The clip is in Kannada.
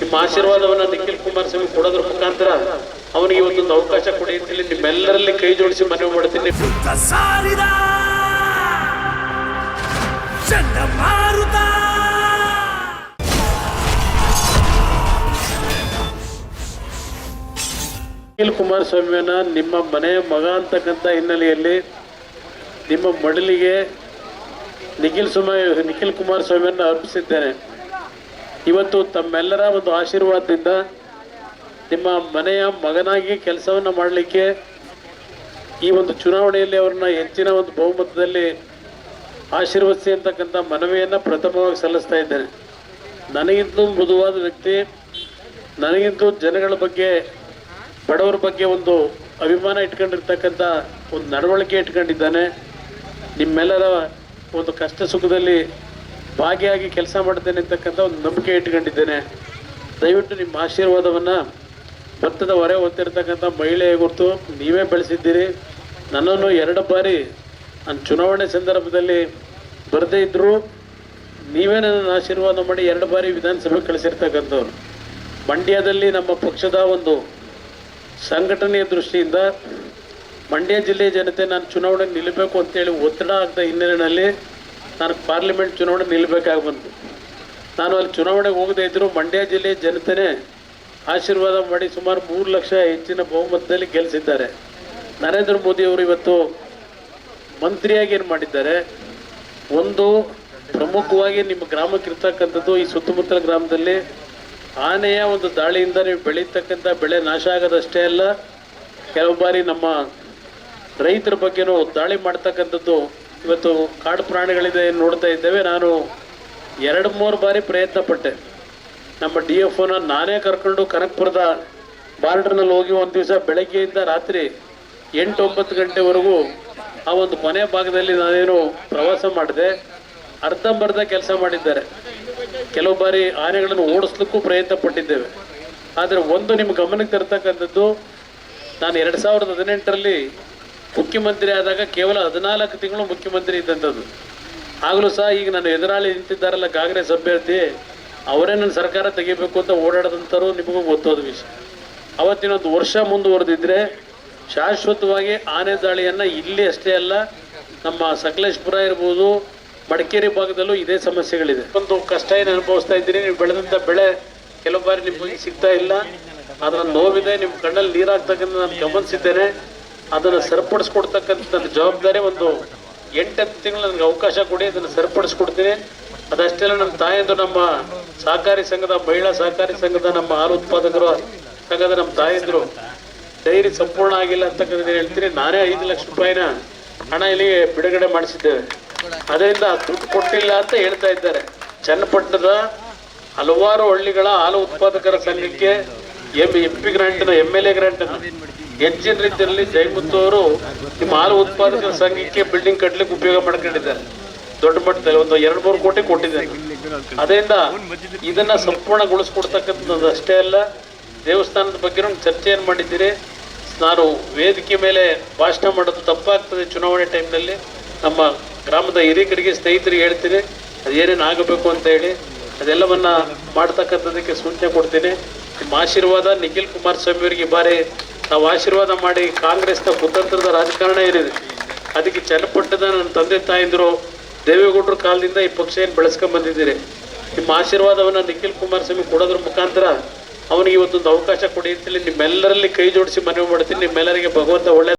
ನಿಮ್ಮ ಆಶೀರ್ವಾದವನ್ನ ನಿಖಿಲ್ ಕುಮಾರಸ್ವಾಮಿ ಕೊಡೋದ್ರ ಮುಖಾಂತರ ಅವನಿಗೆ ಒಂದೊಂದು ಅವಕಾಶ ಕೊಡಿ ಅಂತೇಳಿ ನಿಮ್ಮೆಲ್ಲರಲ್ಲಿ ಕೈ ಜೋಡಿಸಿ ಮನವಿ ಮಾಡ್ತೀನಿ. ನಿಖಿಲ್ ಕುಮಾರ್ ಕುಮಾರಸ್ವಾಮಿಯನ್ನ ನಿಮ್ಮ ಮನೆಯ ಮಗ ಅಂತಕ್ಕಂಥ ಹಿನ್ನೆಲೆಯಲ್ಲಿ ನಿಮ್ಮ ಮಡಲಿಗೆ ನಿಖಿಲ್ ಸುಮ ನಿಖಿಲ್ ಕುಮಾರಸ್ವಾಮಿಯನ್ನು ಅರ್ಪಿಸಿದ್ದೇನೆ. ಇವತ್ತು ತಮ್ಮೆಲ್ಲರ ಒಂದು ಆಶೀರ್ವಾದದಿಂದ ನಿಮ್ಮ ಮನೆಯ ಮಗನಾಗಿ ಕೆಲಸವನ್ನು ಮಾಡಲಿಕ್ಕೆ ಈ ಒಂದು ಚುನಾವಣೆಯಲ್ಲಿ ಅವ್ರನ್ನ ಹೆಚ್ಚಿನ ಒಂದು ಬಹುಮತದಲ್ಲಿ ಆಶೀರ್ವದಿಸಿ ಅಂತಕ್ಕಂಥ ಮನವಿಯನ್ನು ಪ್ರಥಮವಾಗಿ ಸಲ್ಲಿಸ್ತಾ ಇದ್ದೇನೆ. ನನಗಿಂತಲೂ ಮೃದುವಾದ ವ್ಯಕ್ತಿ ನನಗಿಂತೂ ಜನಗಳ ಬಗ್ಗೆ, ಬಡವರ ಬಗ್ಗೆ ಒಂದು ಅಭಿಮಾನ ಇಟ್ಕೊಂಡಿರ್ತಕ್ಕಂಥ ಒಂದು ನಡವಳಿಕೆ ಇಟ್ಕೊಂಡಿದ್ದಾನೆ. ನಿಮ್ಮೆಲ್ಲರ ಒಂದು ಕಷ್ಟ ಸುಖದಲ್ಲಿ ಭಾಗಿಯಾಗಿ ಕೆಲಸ ಮಾಡ್ತೇನೆ ಅಂತಕ್ಕಂಥ ಒಂದು ನಂಬಿಕೆ ಇಟ್ಕೊಂಡಿದ್ದೇನೆ. ದಯವಿಟ್ಟು ನಿಮ್ಮ ಆಶೀರ್ವಾದವನ್ನು ಭತ್ತದ ಹೊರೆ ಹೊತ್ತಿರ್ತಕ್ಕಂಥ ಮಹಿಳೆಯ ಗುರುತು ನೀವೇ ಬೆಳೆಸಿದ್ದೀರಿ. ನನ್ನನ್ನು ಎರಡು ಬಾರಿ ನಾನು ಚುನಾವಣೆ ಸಂದರ್ಭದಲ್ಲಿ ಬರದೇ ಇದ್ದರೂ ನೀವೇ ನನ್ನನ್ನು ಆಶೀರ್ವಾದ ಮಾಡಿ ಎರಡು ಬಾರಿ ವಿಧಾನಸಭೆ ಕಳಿಸಿರ್ತಕ್ಕಂಥವ್ರು. ಮಂಡ್ಯದಲ್ಲಿ ನಮ್ಮ ಪಕ್ಷದ ಒಂದು ಸಂಘಟನೆಯ ದೃಷ್ಟಿಯಿಂದ ಮಂಡ್ಯ ಜಿಲ್ಲೆಯ ಜನತೆ ನಾನು ಚುನಾವಣೆ ನಿಲ್ಲಬೇಕು ಅಂತೇಳಿ ಒತ್ತಡ ಆಗದ ಹಿನ್ನೆಲೆಯಲ್ಲಿ ನಾನು ಪಾರ್ಲಿಮೆಂಟ್ ಚುನಾವಣೆ ನಿಲ್ಲಬೇಕಾಗಿ ಬಂತು. ನಾನು ಅಲ್ಲಿ ಚುನಾವಣೆಗೆ ಹೋಗದೇ ಇದ್ದರೂ ಮಂಡ್ಯ ಜಿಲ್ಲೆಯ ಜನತೆನೇ ಆಶೀರ್ವಾದ ಮಾಡಿ ಸುಮಾರು ಮೂರು ಲಕ್ಷ ಹೆಚ್ಚಿನ ಬಹುಮತದಲ್ಲಿ ಗೆಲ್ಲಿಸಿದ್ದಾರೆ ನರೇಂದ್ರ ಮೋದಿ ಅವರು ಇವತ್ತು ಮಂತ್ರಿಯಾಗಿ ಏನು ಮಾಡಿದ್ದಾರೆ? ಒಂದು ಪ್ರಮುಖವಾಗಿ ನಿಮ್ಮ ಗ್ರಾಮಕ್ಕೆ ಇರ್ತಕ್ಕಂಥದ್ದು ಈ ಸುತ್ತಮುತ್ತಲ ಗ್ರಾಮದಲ್ಲಿ ಆನೆಯ ಒಂದು ದಾಳಿಯಿಂದ ನೀವು ಬೆಳೀತಕ್ಕಂಥ ಬೆಳೆ ನಾಶ ಆಗೋದಷ್ಟೇ ಅಲ್ಲ, ಕೆಲವು ಬಾರಿ ನಮ್ಮ ರೈತರ ಬಗ್ಗೆನೂ ದಾಳಿ ಮಾಡ್ತಕ್ಕಂಥದ್ದು ಇವತ್ತು ಕಾಡು ಪ್ರಾಣಿಗಳಿದೆ ನೋಡ್ತಾ ಇದ್ದೇವೆ. ನಾನು ಎರಡು ಮೂರು ಬಾರಿ ಪ್ರಯತ್ನ ಪಟ್ಟೆ ನಮ್ಮ ಡಿ ಎಫ್ ಒನ ನಾನೇ ಕರ್ಕೊಂಡು ಕನಕ್ಪುರದ ಬಾರ್ಡರ್ನಲ್ಲಿ ಹೋಗಿ ಒಂದು ದಿವಸ ಬೆಳಗ್ಗೆಯಿಂದ ರಾತ್ರಿ ಎಂಟು ಒಂಬತ್ತು ಗಂಟೆವರೆಗೂ ಆ ಒಂದು ಕೊನೆ ಭಾಗದಲ್ಲಿ ನಾನೇನು ಪ್ರವಾಸ ಮಾಡಿದೆ. ಅರ್ಧಂಬರ್ಧ ಕೆಲಸ ಮಾಡಿದ್ದಾರೆ. ಕೆಲವು ಬಾರಿ ಆನೆಗಳನ್ನು ಓಡಿಸ್ಲಿಕ್ಕೂ ಪ್ರಯತ್ನ ಪಟ್ಟಿದ್ದೇವೆ ಆದರೆ ಒಂದು ನಿಮ್ಮ ಗಮನಕ್ಕೆ ತರ್ತಕ್ಕಂಥದ್ದು, ನಾನು ಎರಡು ಸಾವಿರದ ಹದಿನೆಂಟರಲ್ಲಿ ಮುಖ್ಯಮಂತ್ರಿ ಆದಾಗ ಕೇವಲ ಹದಿನಾಲ್ಕು ತಿಂಗಳು ಮುಖ್ಯಮಂತ್ರಿ ಇದ್ದಂಥದ್ದು. ಆಗಲೂ ಸಹ ಈಗ ನಾನು ಎದುರಾಳಿ ನಿಂತಿದ್ದಾರಲ್ಲ ಕಾಂಗ್ರೆಸ್ ಅಭ್ಯರ್ಥಿ, ಅವರೇ ನನ್ನ ಸರ್ಕಾರ ತೆಗಿಬೇಕು ಅಂತ ಓಡಾಡದಂಥವ್ರು ನಿಮಗೂ ಗೊತ್ತೋದ ವಿಷಯ. ಅವತ್ತಿನ ಒಂದು ವರ್ಷ ಮುಂದುವರೆದಿದ್ರೆ ಶಾಶ್ವತವಾಗಿ ಆನೆ ದಾಳಿಯನ್ನು ಇಲ್ಲಿ ಅಷ್ಟೇ ಅಲ್ಲ, ನಮ್ಮ ಸಕಲೇಶ್ಪುರ ಇರ್ಬೋದು, ಮಡಿಕೇರಿ ಭಾಗದಲ್ಲೂ ಇದೇ ಸಮಸ್ಯೆಗಳಿದೆ. ಒಂದು ಕಷ್ಟ ಏನು ಅನುಭವಿಸ್ತಾ ಇದ್ದೀರಿ? ನೀವು ಬೆಳೆದಂಥ ಬೆಳೆ ಕೆಲವು ಬಾರಿ ನಿಮಗೆ ಸಿಗ್ತಾ ಇಲ್ಲ. ಅದರ ನೋವಿದೆ. ನಿಮ್ಮ ಕಣ್ಣಲ್ಲಿ ನೀರಾಗ್ತಕ್ಕಂಥ ನಾನು ಗಮನಿಸಿದ್ದೇನೆ. ಅದನ್ನು ಸರಿಪಡಿಸ್ಕೊಡ್ತಕ್ಕಂಥ ಜವಾಬ್ದಾರಿ ಒಂದು ಎಂಟತ್ತು ತಿಂಗಳು ನನಗೆ ಅವಕಾಶ ಕೊಡಿ, ಅದನ್ನು ಸರಿಪಡಿಸ್ಕೊಡ್ತೀನಿ. ಅದಷ್ಟೇ ಅಲ್ಲ ನಮ್ಮ ತಾಯಂದು ನಮ್ಮ ಸಹಕಾರಿ ಸಂಘದ, ಮಹಿಳಾ ಸಹಕಾರಿ ಸಂಘದ ನಮ್ಮ ಹಾಲು ಉತ್ಪಾದಕರು, ಸಂಘದ ನಮ್ಮ ತಾಯಂದರು ಡೈರಿ ಸಂಪೂರ್ಣ ಆಗಿಲ್ಲ ಅಂತಕ್ಕಂಥದ್ದು ಹೇಳ್ತೀನಿ ನಾನೇ ಐದು ಲಕ್ಷ ರೂಪಾಯಿನ ಹಣ ಇಲ್ಲಿಗೆ ಬಿಡುಗಡೆ ಮಾಡಿಸಿದ್ದೇವೆ. ಅದರಿಂದ ದುಡ್ಡು ಕೊಟ್ಟಿಲ್ಲ ಅಂತ ಹೇಳ್ತಾ ಇದ್ದಾರೆ. ಚನ್ನಪಟ್ಟಣದ ಹಲವಾರು ಹಳ್ಳಿಗಳ ಹಾಲು ಉತ್ಪಾದಕರ ಸಂಘಕ್ಕೆ ಎಂ ಎಂ ಪಿ ಗ್ರಾಂಟ್ನ ಎಂ ಎಲ್ ಎ ಗ್ರಾಂಟನ್ನು ಹೆಚ್ಚಿನ ರೀತಿಯಲ್ಲಿ ಜೈಮುತ್ತು ಅವರು ನಿಮ್ಮ ಹಾಲು ಉತ್ಪಾದಕರ ಸಂಘಕ್ಕೆ ಬಿಲ್ಡಿಂಗ್ ಕಟ್ಟಲಿಕ್ಕೆ ಉಪಯೋಗ ಮಾಡ್ಕೊಂಡಿದ್ದಾರೆ. ದೊಡ್ಡ ಮಟ್ಟದಲ್ಲಿ ಒಂದು ಎರಡು ಮೂರು ಕೋಟಿ ಕೊಟ್ಟಿದ್ದಾರೆ. ಅದರಿಂದ ಇದನ್ನ ಸಂಪೂರ್ಣಗೊಳಿಸ್ಕೊಡ್ತಕ್ಕಂಥದ್ದು ಅಷ್ಟೇ ಅಲ್ಲ, ದೇವಸ್ಥಾನದ ಬಗ್ಗೆ ಚರ್ಚೆಯನ್ನು ಮಾಡಿದ್ದೀರಿ? ನಾನು ವೇದಿಕೆ ಮೇಲೆ ಭಾಷಣ ಮಾಡೋದು ತಪ್ಪಾಗ್ತದೆ ಚುನಾವಣೆ ಟೈಮ್ನಲ್ಲಿ. ನಮ್ಮ ಗ್ರಾಮದ ಹಿರಿಯರಿಗೆ, ಸ್ನೇಹಿತರಿಗೆ ಹೇಳ್ತೀನಿ ಅದೇನೇನು ಆಗಬೇಕು ಅಂತ ಹೇಳಿ, ಅದೆಲ್ಲವನ್ನ ಮಾಡ್ತಕ್ಕಂಥದಕ್ಕೆ ಸೂಚನೆ ಕೊಡ್ತೀನಿ. ನಿಮ್ಮ ಆಶೀರ್ವಾದ ನಿಖಿಲ್ ಕುಮಾರಸ್ವಾಮಿ ಅವರಿಗೆ ಬಾರಿ ನಾವು ಆಶೀರ್ವಾದ ಮಾಡಿ ಕಾಂಗ್ರೆಸ್ನ ಕುತಂತ್ರದ ರಾಜಕಾರಣ ಏನಿದೆ? ಅದಕ್ಕೆ ಚನ್ನಪಟ್ಟದ ನನ್ನ ತಂದೆ ತಾಯಿಂದರು ದೇವೇಗೌಡರ ಕಾಲದಿಂದ ಈ ಪಕ್ಷ ಏನು ಬೆಳೆಸ್ಕೊಂಬಂದಿದ್ದೀರಿ ನಿಮ್ಮ ಆಶೀರ್ವಾದವನ್ನು ನಿಖಿಲ್ ಕುಮಾರಸ್ವಾಮಿ ಕೊಡೋದ್ರ ಮುಖಾಂತರ ಅವನಿಗೆ ಇವತ್ತೊಂದು ಅವಕಾಶ ಕೊಡಿ ಅಂತೇಳಿ ನಿಮ್ಮೆಲ್ಲರಲ್ಲಿ ಕೈ ಜೋಡಿಸಿ ಮನವಿ ಮಾಡ್ತೀನಿ. ನಿಮ್ಮೆಲ್ಲರಿಗೆ ಭಗವಂತ ಒಳ್ಳೆ